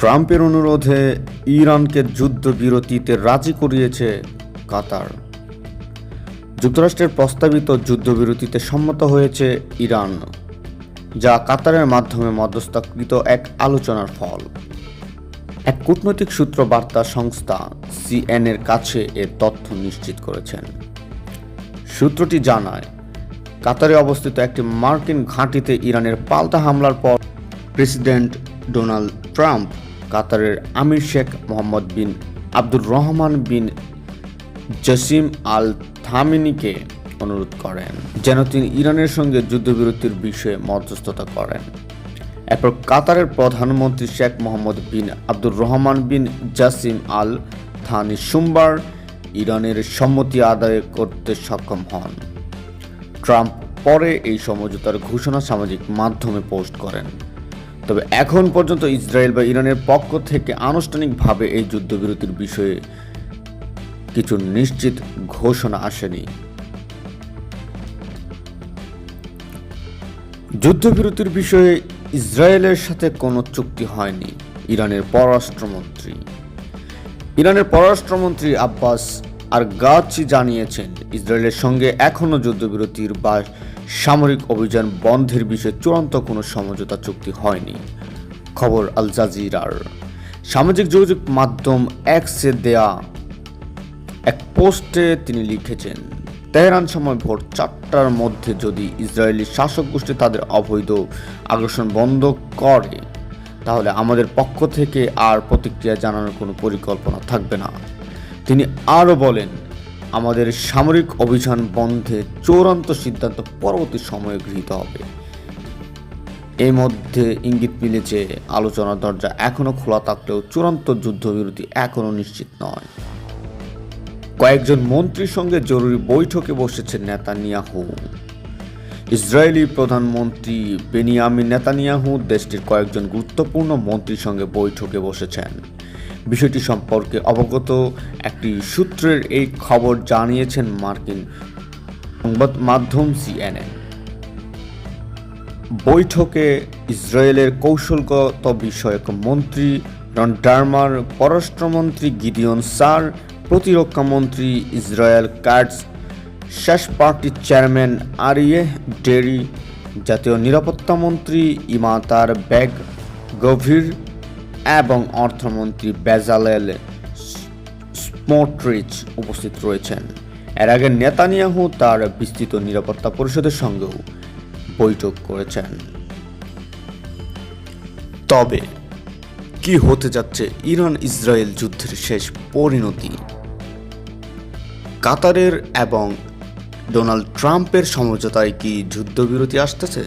ট্রাম্পের অনুরোধে ইরানকে যুদ্ধবিরতিতে রাজি করিয়েছে কাতার। যুক্তরাষ্ট্রের প্রস্তাবিত যুদ্ধবিরতিতে সম্মত হয়েছে ইরান, যা কাতারের মাধ্যমে মধ্যস্থকৃত এক আলোচনার ফল। এক কূটনৈতিক সূত্র বার্তা সংস্থা সিএনএর কাছে এ তথ্য নিশ্চিত করেছেন। সূত্রটি জানায়, কাতারে অবস্থিত একটি মার্কিন ঘাঁটিতে ইরানের পাল্টা হামলার পর প্রেসিডেন্ট ডোনাল্ড ট্রাম্প কাতারের আমির Sheikh Mohammed bin Abdur Rahman বিন জসিম আল থামিনিকে অনুরোধ করেন যেন তিনি ইরানের সঙ্গে যুদ্ধবিরতির বিষয়ে মধ্যস্থতা করেন। এরপর কাতারের প্রধানমন্ত্রী Sheikh Mohammed bin Abdul Rahman bin Jassim Al Thani সোমবার ইরানের সম্মতি আদায় করতে সক্ষম হন। ট্রাম্প পরে এই সমঝোতার ঘোষণা সামাজিক মাধ্যমে পোস্ট করেন। তবে এখন পর্যন্ত ইসরায়েল বা ইরানের পক্ষ থেকে আনুষ্ঠানিকভাবে এই যুদ্ধবিরতির বিষয়ে কিছু নিশ্চিত ঘোষণা আসেনি। যুদ্ধবিরতির বিষয়ে ইসরায়েলের সাথে কোনো চুক্তি হয়নি, ইরানের পররাষ্ট্রমন্ত্রী। ইরানের পররাষ্ট্রমন্ত্রী আব্বাস আর গাছি জানিয়েছেন, ইসরায়েলের সঙ্গে এখনও যুদ্ধবিরতির বা সামরিক অভিযান বন্ধের বিষয়ে চূড়ান্ত কোনো সমঝোতা চুক্তি হয়নি। খবর আল জাজিরার। সামাজিক যোগাযোগ মাধ্যম এক্সে দেয়া এক পোস্টে তিনি লিখেছেন, তেহরান সময় ভোর চারটার মধ্যে যদি ইসরায়েলি শাসক গোষ্ঠী তাদের অবৈধ আগ্রাসন বন্ধ করে, তাহলে আমাদের পক্ষ থেকে আর প্রতিক্রিয়া জানানোর কোনো পরিকল্পনা থাকবে না। তিনি আরও বলেন আমাদের সামরিক অভিযান বন্ধে চূড়ান্ত সিদ্ধান্ত পরবর্তী সময়ে গৃহীত হবে। এর মধ্যে ইঙ্গিত মিলেছে আলোচনার দরজা এখনও খোলা থাকলেও চূড়ান্ত যুদ্ধবিরতি এখনও নিশ্চিত নয়। কয়েকজন মন্ত্রীর সঙ্গে জরুরি বৈঠকে বসেছেন নেতানিয়াহু। ইসরায়েলি প্রধানমন্ত্রী বেনিয়ামিন নেতানিয়াহু দেশটির কয়েকজন গুরুত্বপূর্ণ মন্ত্রীর সঙ্গে বৈঠকে বসেছেন। বিষয়টি সম্পর্কে অবগত একটি সূত্রের এই খবর জানিয়েছেন মার্কিন সংবাদ মাধ্যম সিএনএন। বৈঠকে ইসরায়েলের কৌশলগত বিষয়ক মন্ত্রী রন ডারমার, পররাষ্ট্রমন্ত্রী গিডিয়ন সার প্রতিরক্ষামন্ত্রী ইসরায়েল কার্ডস শেষ পার্টির চেয়ারম্যান আরিয়ে ডেরি, জাতীয় নিরাপত্তা মন্ত্রী ইমাতার ব্যাগ গভীর এবং অর্থমন্ত্রী বেজালেল স্মোট্রিচ উপস্থিত রয়েছেন। এর আগে নেতানিয়াহু তার বিস্তৃত নিরাপত্তা পরিষদের সঙ্গেও বৈঠক করেছেন। তবে কি হতে যাচ্ছে ইরান ইসরায়েল যুদ্ধের শেষ পরিণতি? কাতারের এবং ডোনাল্ড ট্রাম্পের সমঝোতায় কি যুদ্ধবিরতি আসতেছে?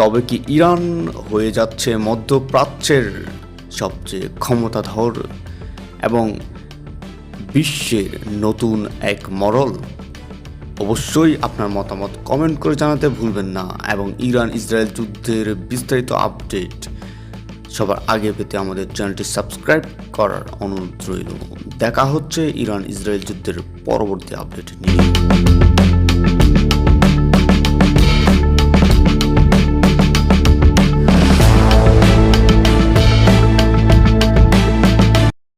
তবে কি ইরান হয়ে যাচ্ছে মধ্যপ্রাচ্যের সবচেয়ে ক্ষমতাধর এবং বিশ্বের নতুন এক মরল? অবশ্যই আপনার মতামত কমেন্ট করে জানাতে ভুলবেন না এবং ইরান ইসরায়েল যুদ্ধের বিস্তারিত আপডেট সবার আগে পেতে আমাদের চ্যানেলটি সাবস্ক্রাইব করার অনুরোধ রইল। দেখা হচ্ছে ইরান ইসরায়েল যুদ্ধের পরবর্তী আপডেট নিয়ে।